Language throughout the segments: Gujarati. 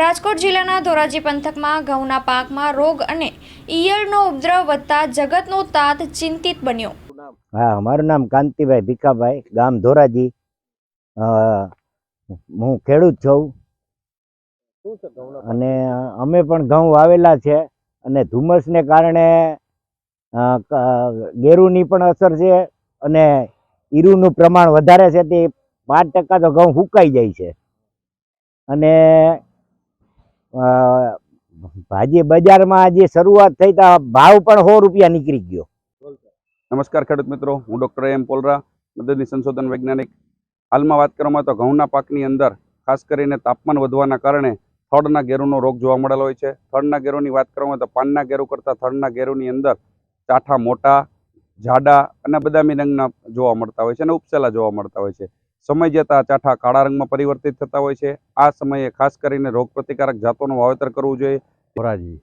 રાજકોટ જિલ્લાના ધોરાજી પંથકમાં ઘઉંના પાકમાં રોગ અને ઈયળનો ઉપદ્રવ વધતા જગતનો તાત ચિંતિત બન્યો. હા, મારું નામ કાંતિભાઈ ભીખાભાઈ, ગામ ધોરાજી. હું ખેડૂત છું. અને અમે પણ ઘઉં વાવેલા છે અને ધુમ્મસને કારણે ગેરુની પણ અસર છે અને ઈરુનું પ્રમાણ વધારે છે તે પાંચ ટકા તો ઘઉં સુકાઈ જાય છે. અને ભાજી બજારમાં જે શરૂઆત થઈ તા ભાવ પણ સો રૂપિયા નીકળી ગયો. નમસ્કાર ખેડૂત મિત્રો, હું ડૉક્ટર એમ પોલરા, મદદની સંશોધન વૈજ્ઞાનિક. હાલમાં વાત કરવામાં તો ઘઉંના પાકની અંદર, ખાસ કરીને તાપમાન વધવાના કારણે થડના ગેરુનો રોગ જોવા મળેલો હોય છે. થડના ગેરુની વાત કરવામાં તો પાનના ગેરુ કરતાં થડના ગેરુની અંદર ચાઠા મોટા, જાડા અને બદામી રંગના જોવા મળતા હોય છે અને ઉપસેલા જોવા મળતા હોય છે. સમય જતાં ચાઠા કાળા રંગમાં પરિવર્તિત થતા હોય છે. આ સમયે ખાસ કરીને રોગ પ્રતિકારક જાતોનું વાવેતર કરવું જોઈએ. ધોરાજી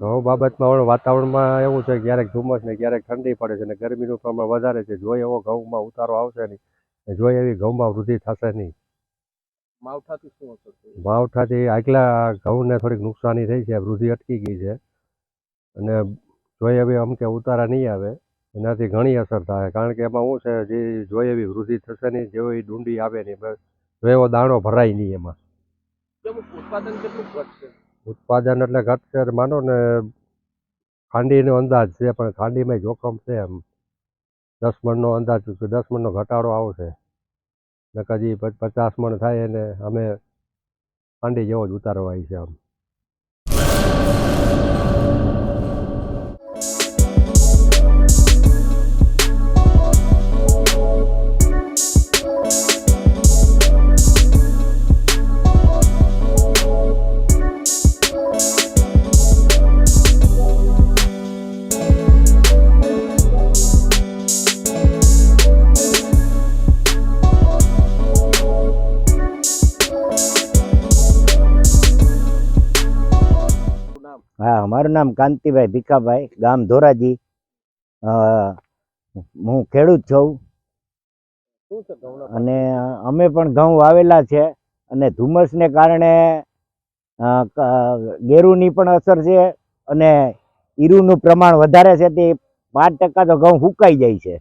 ઘઉં બાબતમાં વાતાવરણમાં એવું છે ક્યારેક ધુમ્મસ ને ક્યારેક ઠંડી પડે છે અને ગરમીનું પ્રમાણ વધારે છે. જો એવો ઘઉંમાં ઉતારો આવશે નહીં. ને જો એવી ઘઉંમાં વૃદ્ધિ થશે નહીં. માવઠાથી શું અસર માવઠાથી આગલા ઘઉંને થોડીક નુકસાની થઈ છે. વૃદ્ધિ અટકી ગઈ છે. અને જોઈએ એવી અમકે ઉતારા નહીં આવે. એનાથી ઘણી અસર થાય. કારણ કે એમાં શું છે જે જોઈએ એવી વૃદ્ધિ થશે નહીં જેવી ડુંડી આવે નહીં એવો દાણો ભરાય નહીં એમાં. ઉત્પાદન કેટલું ઘટશે? ઉત્પાદન એટલે ઘટશે માનો ને ખાંડીનો અંદાજ છે પણ ખાંડીમાં જોખમ છે એમ. દસ મણનો અંદાજ દસ મણનો ઘટાડો આવશે. ને કદી પચાસ મણ થાય એને અમે ખાંડી જેવો જ ઉતારવાય છે આમ. મારું નામ કાંતિભાઈ ભીખાભાઈ, ગામ ધોરાજી. હું ખેડૂત છું. અને અમે પણ ઘઉં વાવેલા છે અને ધુમ્મસને કારણે ગેરુની પણ અસર છે અને ઈરુનું પ્રમાણ વધારે છે તે પાંચ ટકા તો ઘઉં સુકાઈ જાય છે.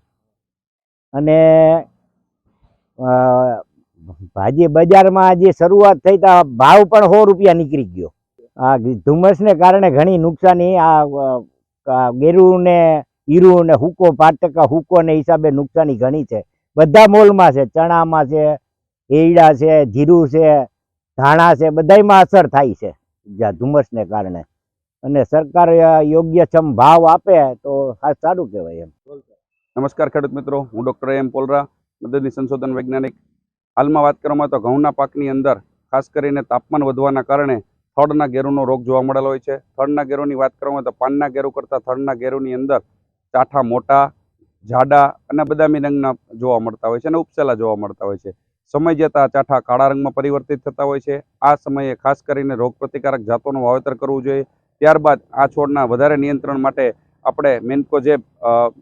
અને ભાજી બજારમાં જે શરૂઆત થઈ તા ભાવ પણ સો રૂપિયા નીકળી ગયો. આ ધુમ્મસને કારણે ઘણી નુકસાની, આ ગેરું ને ઈરુ ને હુકો પાંચ ટકા હુકો ને હિસાબે નુકસાની ઘણી છે. બધા મોલમાં છે, ચણામાં છે એરડા છે, જીરું છે, ધાણા છે બધામાં અસર થાય છે. ધુમ્મસને કારણે. અને સરકાર યોગ્ય યોગ્યક્ષમ ભાવ આપે તો આ સારું કહેવાય એમ. નમસ્કાર ખેડૂત મિત્રો, હું ડૉક્ટર એમ પોલરા મદદની સંશોધન વૈજ્ઞાનિક. હાલમાં વાત કરવામાં તો ઘઉંના પાકની અંદર, ખાસ કરીને તાપમાન વધવાના કારણે થડના ગેરુનો રોગ જોવા મળેલો હોય છે. થડના ગેરુની વાત કરવામાં તો પાનના ગેરુ કરતાં થડના ગેરુની અંદર ચાઠા મોટા, જાડા અને બદામી રંગના જોવા મળતા હોય છે અને ઉપસેલા જોવા મળતા હોય છે. સમય જતાં ચાઠા કાળા રંગમાં પરિવર્તિત થતા હોય છે. આ સમયે ખાસ કરીને રોગપ્રતિકારક જાતોનું વાવેતર કરવું જોઈએ. ત્યારબાદ આ છોડના વધારે નિયંત્રણ માટે આપણે મેન્કોજેબ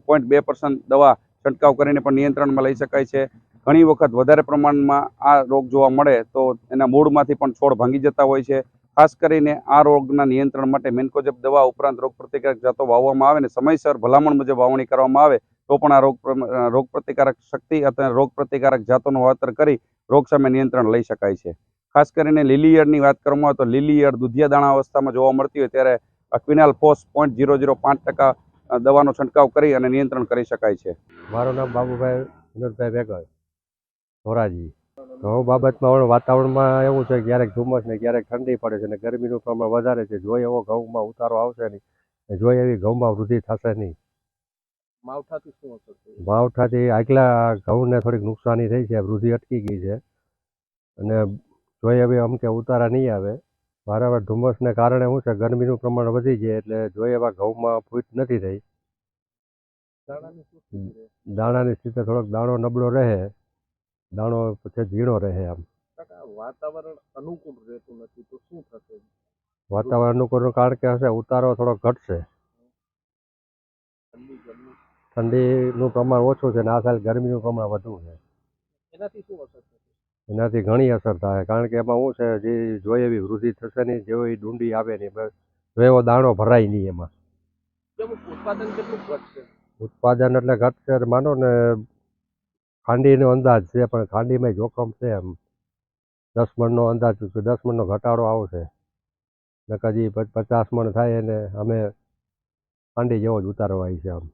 પોઈન્ટ બે પર્સન્ટ દવા છંટકાવ કરીને પણ નિયંત્રણમાં લઈ શકાય છે. ઘણી વખત વધારે પ્રમાણમાં આ રોગ જોવા મળે તો એના મૂળમાંથી પણ છોડ ભાંગી જતા હોય છે. ખાસ કરીને આ રોગના નિયંત્રણ માટે મેન્કોજેબ દવા ઉપરાંત રોગ પ્રતિકારક જાતો વાવવામાં આવે અને સમયસર ભલામણ મુજબ વાવણી કરવામાં આવે, તો પણ આ રોગ રોગ પ્રતિકારક શક્તિ અથવા રોગ પ્રતિકારક જાતોનું વાવતર કરી રોગ સામે નિયંત્રણ લઈ શકાય છે. ખાસ કરીને લીલી ઈયળની વાત કરવામાં આવે તો લીલી ઈયળ દુધિયા દાણા અવસ્થામાં જોવા મળતી હોય ત્યારે quinalphos point zero zero પાંચ ટકા દવાનો છંટકાવ કરી અને નિયંત્રણ કરી શકાય છે. મારું નામ બાબુભાઈ વિનોદભાઈ વેગર ધોરાજી. ઘઉં બાબતમાં વાતાવરણમાં એવું છે ક્યારેક ધુમ્મસ ને ક્યારેક ઠંડી પડે છે અને ગરમીનું પ્રમાણ વધારે છે. જો એવો ઘઉંમાં ઉતારો આવશે નહીં. ને એવી ઘઉંમાં વૃદ્ધિ થશે નહીં. માવઠાથી શું અસર થઈ માવઠાથી આગલા ઘઉંને થોડીક નુકસાની થઈ છે. વૃદ્ધિ અટકી ગઈ છે. અને જોઈએ એવી અમકે ઉતારા નહીં આવે. વારંવાર ધુમ્મસને કારણે શું છે? ગરમીનું પ્રમાણ વધી જાય એટલે જોઈએ એવા ઘઉંમાં ફૂટ નથી થઈ દાણાની સ્થિતિ થોડોક દાણો નબળો રહે. દાણો પછી ઝીણો રહે આમ વાતાવરણ અનુકૂળ રહેતું નથી તો શું થશે? વાતાવરણ અનુકૂળનું કારણ કે હશે ઉતારો થોડો ઘટશે. ઠંડીનું પ્રમાણ ઓછું છે ને આ સાલ ગરમીનું પ્રમાણ વધુ છે. એનાથી શું અસર થશે? એનાથી ઘણી અસર થાય કારણ કે એમાં શું છે જે જોઈએ એવી વૃદ્ધિ થશે નહીં જેવો ડુંડી આવે નહીં બસ એવો દાણો ભરાય નહીં એમાં. ઉત્પાદન કેટલું ઘટશે? ઉત્પાદન એટલે ઘટશે માનો ને ખાંડીનો અંદાજ છે, પણ ખાંડીમાં જોખમ છે એમ. દસ મણનો અંદાજ દસ મણનો ઘટાડો આવશે. ને કદી પચાસ મણ થાય એને અમે ખાંડી જેવો જ ઉતારવાય છે આમ.